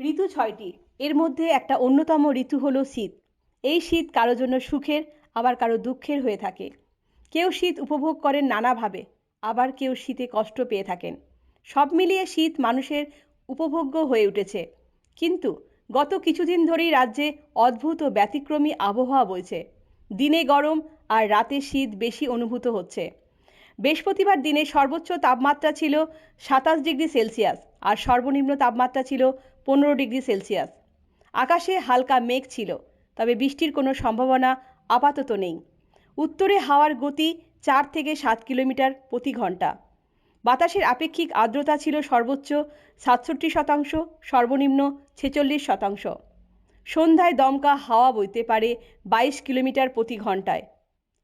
ঋতু ছয়টি। এর মধ্যে একটা অন্যতম ঋতু হলো শীত। এই শীত কারও জন্য সুখের, আবার কারও দুঃখের হয়ে থাকে। কেউ শীত উপভোগ করেন নানাভাবে, আবার কেউ শীতে কষ্ট পেয়ে থাকেন। সব মিলিয়ে শীত মানুষের উপভোগ্য হয়ে উঠেছে। কিন্তু গত কিছুদিন ধরেই রাজ্যে অদ্ভুত ও ব্যতিক্রমী আবহাওয়া বইছে। দিনে গরম আর রাতে শীত বেশি অনুভূত হচ্ছে। বৃহস্পতিবার দিনে সর্বোচ্চ তাপমাত্রা ছিল সাতাশ ডিগ্রি সেলসিয়াস আর সর্বনিম্ন তাপমাত্রা ছিল পনেরো ডিগ্রি সেলসিয়াস। আকাশে হালকা মেঘ ছিল, তবে বৃষ্টির কোনো সম্ভাবনা আপাতত নেই। উত্তরে হাওয়ার গতি চার থেকে সাত কিলোমিটার প্রতি ঘণ্টা। বাতাসের আপেক্ষিক আর্দ্রতা ছিল সর্বোচ্চ সাতষট্টি শতাংশ, সর্বনিম্ন ছেচল্লিশ শতাংশ। সন্ধ্যায় দমকা হাওয়া বইতে পারে বাইশ কিলোমিটার প্রতি ঘন্টায়।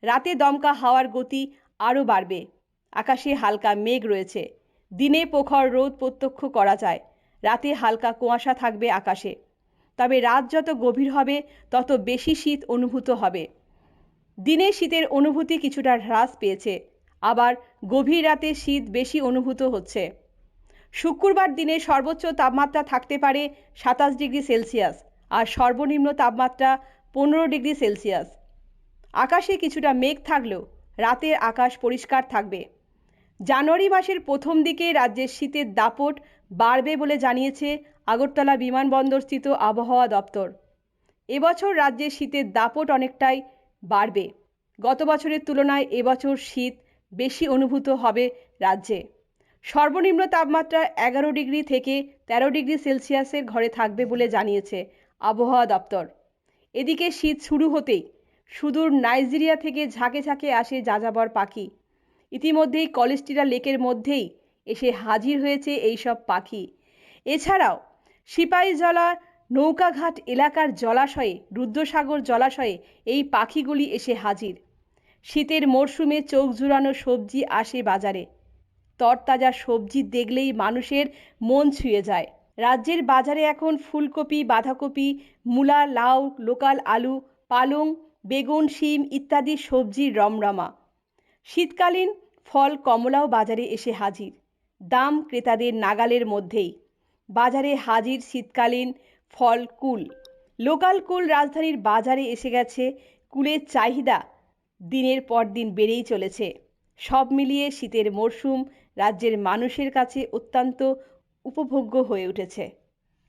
রাতে দমকা হাওয়ার গতি আরও বাড়বে। আকাশে হালকা মেঘ রয়েছে। দিনে প্রখর রোদ প্রত্যক্ষ করা যায়। রাতে হালকা কুয়াশা থাকবে আকাশে। তবে রাত যত গভীর হবে, তত বেশি শীত অনুভূত হবে। দিনে শীতের অনুভূতি কিছুটা হ্রাস পেয়েছে, আবার গভীর রাতে শীত বেশি অনুভূত হচ্ছে। শুক্রবার দিনে সর্বোচ্চ তাপমাত্রা থাকতে পারে সাতাশ ডিগ্রি সেলসিয়াস আর সর্বনিম্ন তাপমাত্রা পনেরো ডিগ্রি সেলসিয়াস। আকাশে কিছুটা মেঘ থাকলেও রাতের আকাশ পরিষ্কার থাকবে। জানুয়ারি মাসের প্রথম দিকে রাজ্যের শীতের দাপট বাড়বে বলে জানিয়েছে আগরতলা বিমানবন্দরস্থিত আবহাওয়া দপ্তর। এবছর রাজ্যে শীতের দাপট অনেকটাই বাড়বে। গত বছরের তুলনায় এবছর শীত বেশি অনুভূত হবে রাজ্যে। সর্বনিম্ন তাপমাত্রা এগারো ডিগ্রি থেকে তেরো ডিগ্রি সেলসিয়াসের ঘরে থাকবে বলে জানিয়েছে আবহাওয়া দপ্তর। এদিকে শীত শুরু হতেই সুদূর নাইজেরিয়া থেকে ঝাঁকে ঝাঁকে আসে যাযাবর পাখি। ইতিমধ্যেই কলেস্টিরা লেকের মধ্যেই এসে হাজির হয়েছে এইসব পাখি। এছাড়াও সিপাহীজলা নৌকাঘাট এলাকার জলাশয়ে, রুদ্রসাগর জলাশয়ে এই পাখিগুলি এসে হাজির। শীতের মরশুমে চোখ জুড়ানো সবজি আসে বাজারে। তরতাজা সবজি দেখলেই মানুষের মন ছুঁয়ে যায়। রাজ্যের বাজারে এখন ফুলকপি, বাঁধাকপি, মূলা, লাউ, লোকাল আলু, পালং, বেগুন, শিম ইত্যাদি সবজির রমরমা। শীতকালীন ফল কমলাও বাজারে এসে হাজির। দাম ক্রেতাদের নাগালের মধ্যেই। বাজারে হাজির শীতকালীন ফল কুল। লোকাল কুল রাজধানীর বাজারে এসে গেছে কুলের চাহিদা। দিনের পর দিন বেড়েই চলেছে। সব মিলিয়ে শীতের মরশুম রাজ্যের মানুষের কাছে অত্যন্ত উপভোগ্য হয়ে উঠেছে।